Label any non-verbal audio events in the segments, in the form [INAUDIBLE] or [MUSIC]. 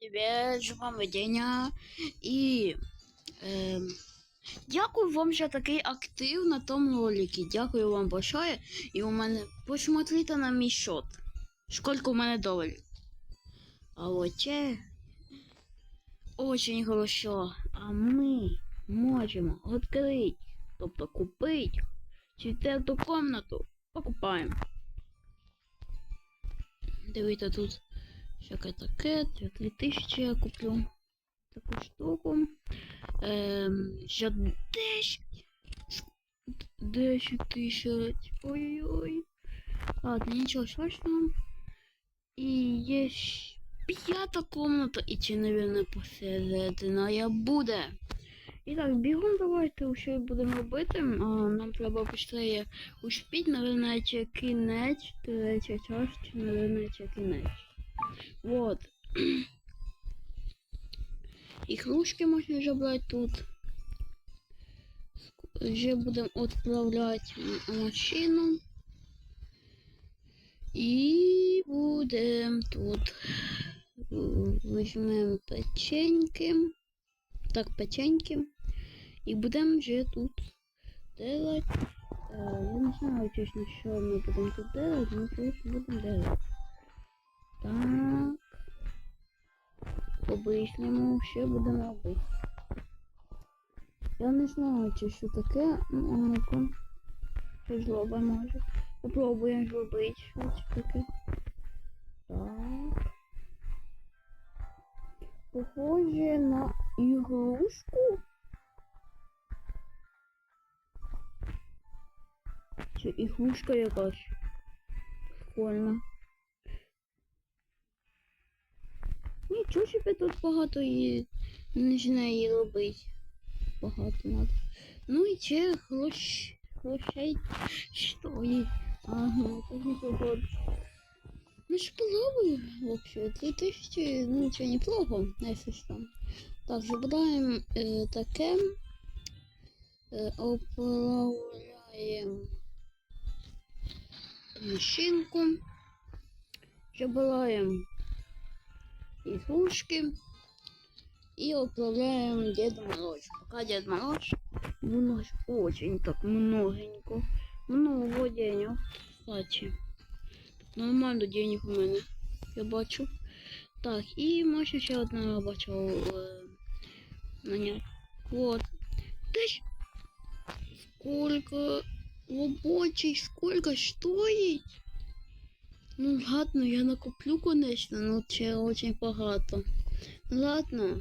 Привет, з вами Деня. І ем, дякую вам за такий актив на тому ролике. Дякую вам большое. І у мене посмотрите на мій счет. Сколько у мене доларів. А вот це очень хорошо. А ми можемо відкрити, тобто купити четверту комнату. Покупаємо. Дивіться тут. Всяке таке, за 3000 я куплю таку штуку. Ем, за 10. 10 тисяч. Ой-ой-ой. Ладно, нічого страшного. І є щ- п'ята комната, чи, наверное, посередина я буде. І так, бігом давайте що будемо робити. А, нам треба быстрее успіть, наверное, кінець, третя часть, наверное, це кінець. Вот. Ігрушки можна забрати тут. Ск- Вже будемо відправляти м- машину. І будемо тут. Візьмемо печеньки. Так, печеньки. І будемо вже тут делать. Е, Я не знаю, чесно, що ми будемо тут делать, ми просто будемо делать. Так. По-бистрому ще будемо робити. Я не знаю, чи що таке. ну ну-ка. Що злоба може. Попробуємо зробити щось таке. Так. Похоже на ігрушку. Чи ігрушка якась? Прикольно. Нічого собі тут багато і не знаю її. Багато надо. Ну і ще грош... грошей стоїть. Ага, так не погодь. Ну ж попробуй, вообще. Три тисячі, ну це неплохо, якщо що. Так, забираємо е, таке. Е, оправляємо машинку. Забираємо игрушки и управляем Деда Мороз. Пока Дед Мороз у нас очень так многенько. Много денег. Кстати. Нормально денег у мене. Я бачу. Так, і можна ще одне робочого е, наняти. Вот. Десь сколько робочий, сколько стоїть? Ну ладно, я накуплю, конечно, но це очень багато. Ну ладно.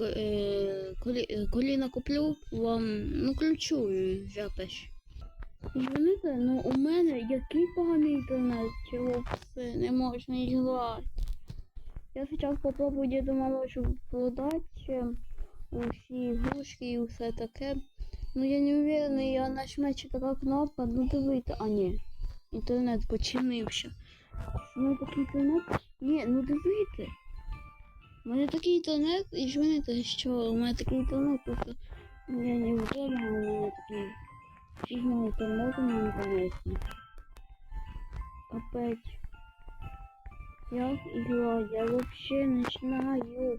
Е, Коли, е, коли накуплю, вам ну ключу запиш. Извините, ну у мене який поганий інтернет, чого все не можна іграти. Я зараз попробую Діду Морозу продати е, усі ігрушки і все таке. Ну я не уверена, я нажму чи така кнопка, ну дивіться, а ні. Інтернет починився. У мене такий інтернет? Ні, ну дивіться. У мене такий інтернет, і ж знаєте, що у мене такий інтернет, просто я не вдома, у мене такий фігня інтернет у мене, конечно. Капець. Як ігра, я вообще не знаю.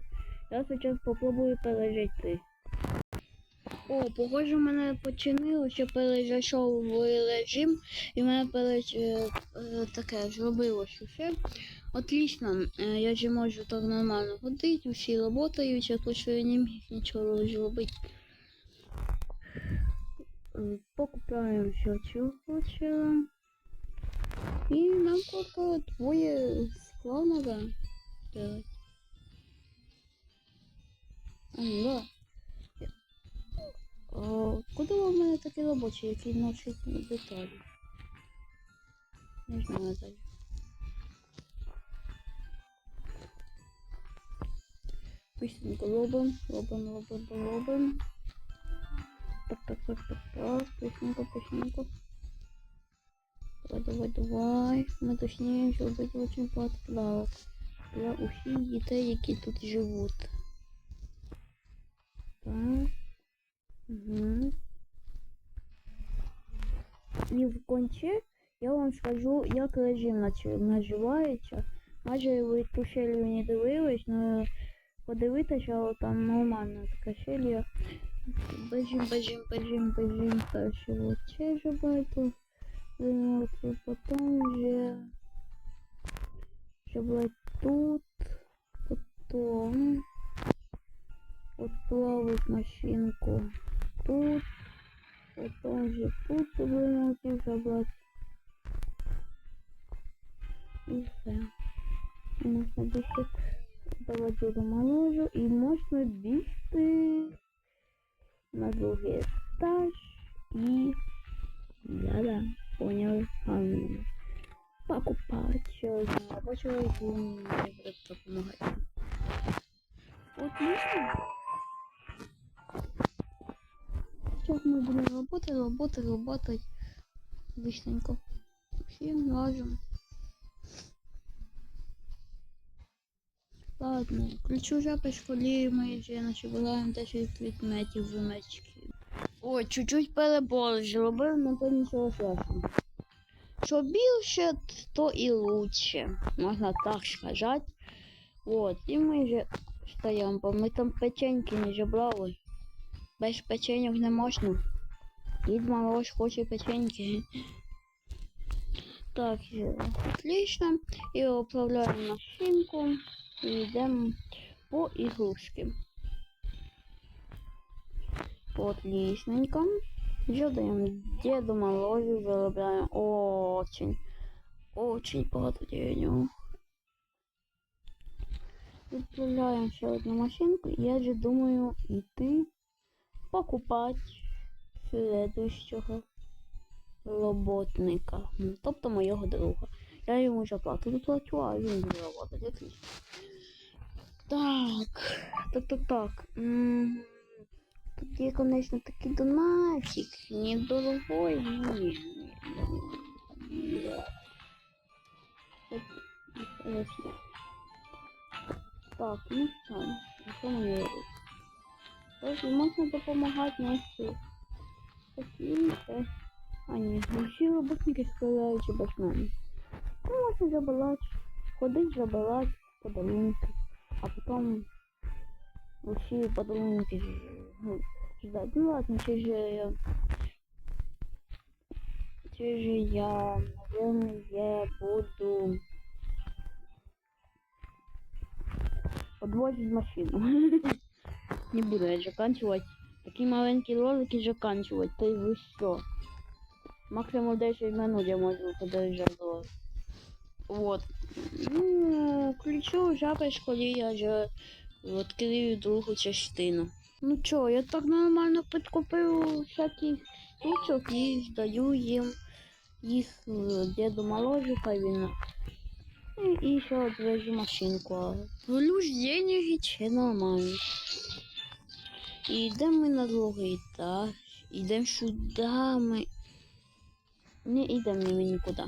Я зараз попробую пережити. О, похоже, мене починило, що перейшов в режим, і мене переч... е, е, таке зробилось усе. Отлично, е, я же можу так нормально ходити, усі працюють, а то я не міг нічого зробити. Покупаємо все цього ще. І нам тільки двоє скла надо делать. Ну. О, куди у мене такий робочий, який носить деталі? Не знаю так. Письменько робимо, робимо, робимо, робимо. Так, так, так, так, так, письменько, письменько. Давай, давай, давай. Ми точніше зробити очень подплавок для усіх дітей, які тут живуть. Так. Угу. І я вам скажу, як режим називається. Майже ви щелію не дивились, але подивитися, що там нормальна така щелія. Бежим, бежим, бежим, бежим. Перше вот це же байту. Виносу, потім вже... Що було тут. Потім... Отплавить машинку тут. Потім вже тут виносив забрати. І все. Можна бігти давати до молодежу і можна бігти на другий етаж і да-да, понял. Покупать одну рабочую и будет помогать. Отлично. Сейчас мы будем работать, работать, работать. Быстренько. Всем разом. Ладно, ключу жабы школі ми вже начебираємо 10 предметів в мечки. Ой, чуть-чуть перебор зробив, но то нічого страшного. Що більше, то і лучше. Можна так сказати. Вот, і ми вже стоїмо, бо ми там печеньки не забрали. Без печеньок не можна. Дід Мороз хоче печеньки. Так, е, отлично. І управляємо машинку. І йдемо по ігрушки. Отличненько. Ждаем Деду Морозу, заробляем очень, очень багато денег. Відправляємо ще одну машинку, я вже думаю йти покупати следующого роботника. Ну, Тобто моєго друга. Я йому вже плату доплачу, а він буде роботати. Отлично. Так, так, так. Тут є, конечно, такий донатик. Недорогой. Ні. ні. Так, ну що, що мені робити? Ось можна допомагати нести. Такі, це. А ні, всі роботники стріляють мене. Ну, можна забирати, ходить забирати подарунки, а потім усі подарунки ну, ждать. Ну ладно, чи же я... Чи же я, наверное, я буду подвозить машину. [LAUGHS] Не буду я заканчивать. Такие маленькие ролики заканчивать. То есть вы что? Максимум 10 минут я могу подержать. Вот. Ну, ключу жаби школі я вже відкрию другу частину. Ну чо, я так нормально підкупив всяких штучок і здаю їм їх е, деду хай він. І, ще одвежу машинку. Плюс деньги чи нормально. І йдемо ми на другий етаж. Йдемо сюди ми. Не йдемо ми нікуди.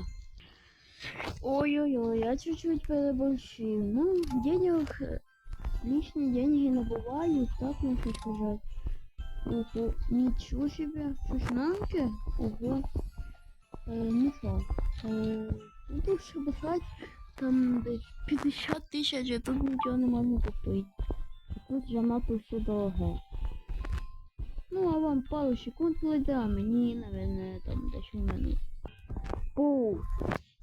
Ой-ой-ой, я чуть-чуть переборщив. Ну, денег, э, лишние деньги набываю, так можно сказать. Ого, ничего себе, шестнадцать? Ого. Э, ну что, э, буду ще бухать, там десь 50 тисяч, а тут нічого не можу купити. Тут занадто все дороге. Ну, а вам пару секунд пройде, а мені, наверное, там 10 минут. Пух.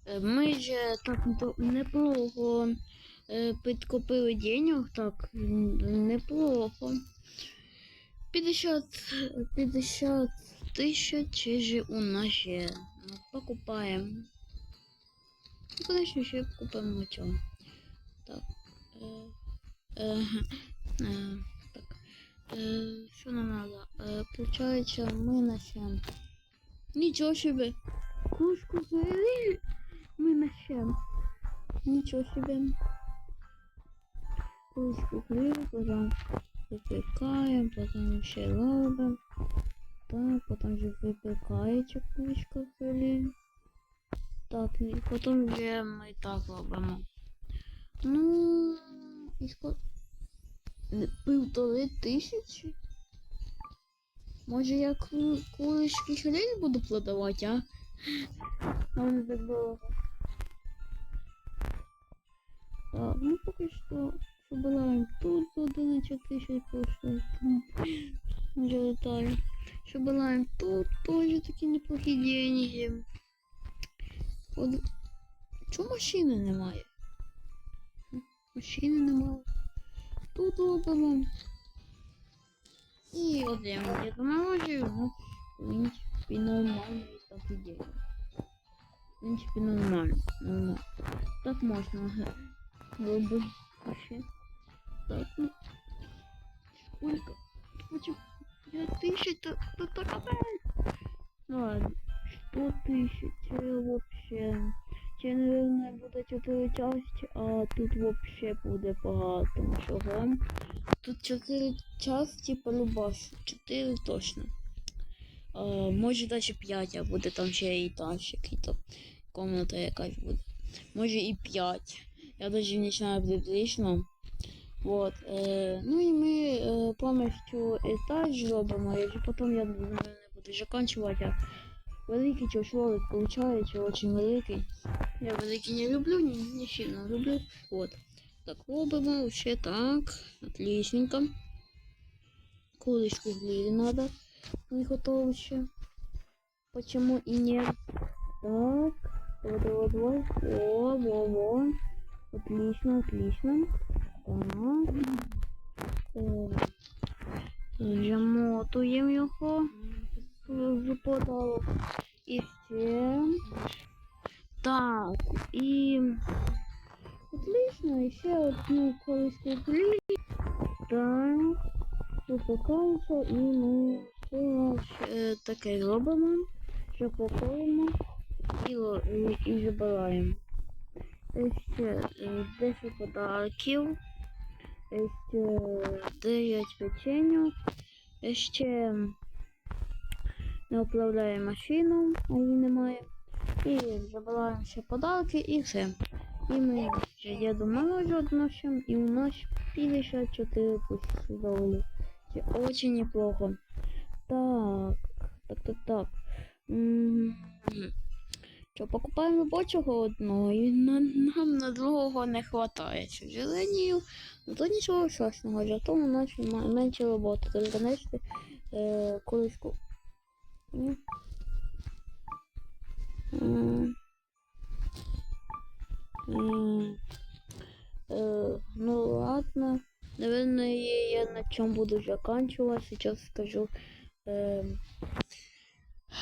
Е, Ми ж так неплохо е, підкопили денег, так, неплохо. 50, 50 тисяч же у нас є. Ну, Покупаємо. Конечно, ще купимо цього. Так. Е, е, е, так. Е, що нам надо? Е, получається, ми начнем. Нічого себе. Кружку завели. Мы начнем. Ничего себе. Кружку грили, потом выпекаем, потом еще робим. Так, потом же випікається кружка грили. Так, і потім вже ми так робимо. Ну, і ско... півтори тисячі. Може я ку- курочки хрень буду продавати, а? А не так дорого. Так, ну поки що побираємо тут за 11 тисяч пошло. Вже летаю. Побираємо тут теж такі неплохі деньги. От... Чому машини немає? Машини немає. Тут робимо. І одемо Діда Морозів, ну, в принципі, нормально так і діло. В принципі, нормально, нормально. Так можна робити. Так, ну, сколько? Хочу, я тысяч, то, то, то капец. Ну ладно, сто тысяч, це вообще. Це, наверное, буде 4 части, а тут вообще буде багато. Чого? Тут 4 части полюбашу. 4 точно. А, може даже 5, а буде там ще і етаж який-то. Комната якась буде. Може і 5. Я даже не знаю приблизно. Вот. Е, ну і ми е, повністю етаж зробимо, і потім я наверное, буду закінчувати. Великий чошолик получається, очень великий. Я великий не люблю, не, не сильно люблю. Вот. Так, робимо ще так. Отличненько. Курочку глири надо. Не готово ще. Почему и нет? Так. Вот, вот, вот. О, во, во. Отлично, отлично. Так. Замотуємо його в подолу. І ще. Так, і отлично, і ще одну кориску глі. Так. Випікається і ми ще е, таке робимо, що пакуємо і, і, і забираємо. Е, Ще е, 10 подарків, е, ще 9 печеньок, ще не управляє машину, а її немає. І забираємо ще подарки і все. І ми ще Діду Морозу относимо, і у нас 54 тисячі доларів. Це очень неплохо. Так, так, так, так. Що, покупаємо бочого одного, і на, нам на другого не вистачає. Сожалению, ну то нічого страшного, зато у нас менше роботи. Тільки нести е, колишку. Ні. М. М. Э, ну ладно. Наверное, я на чем буду заканчивать. Сейчас скажу. Эм,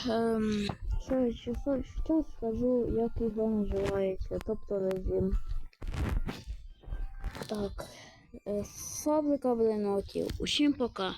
эм, що, що, що, що скажу, як його називається, тобто режим. Так. Е, фабрика блинотів. Усім пока.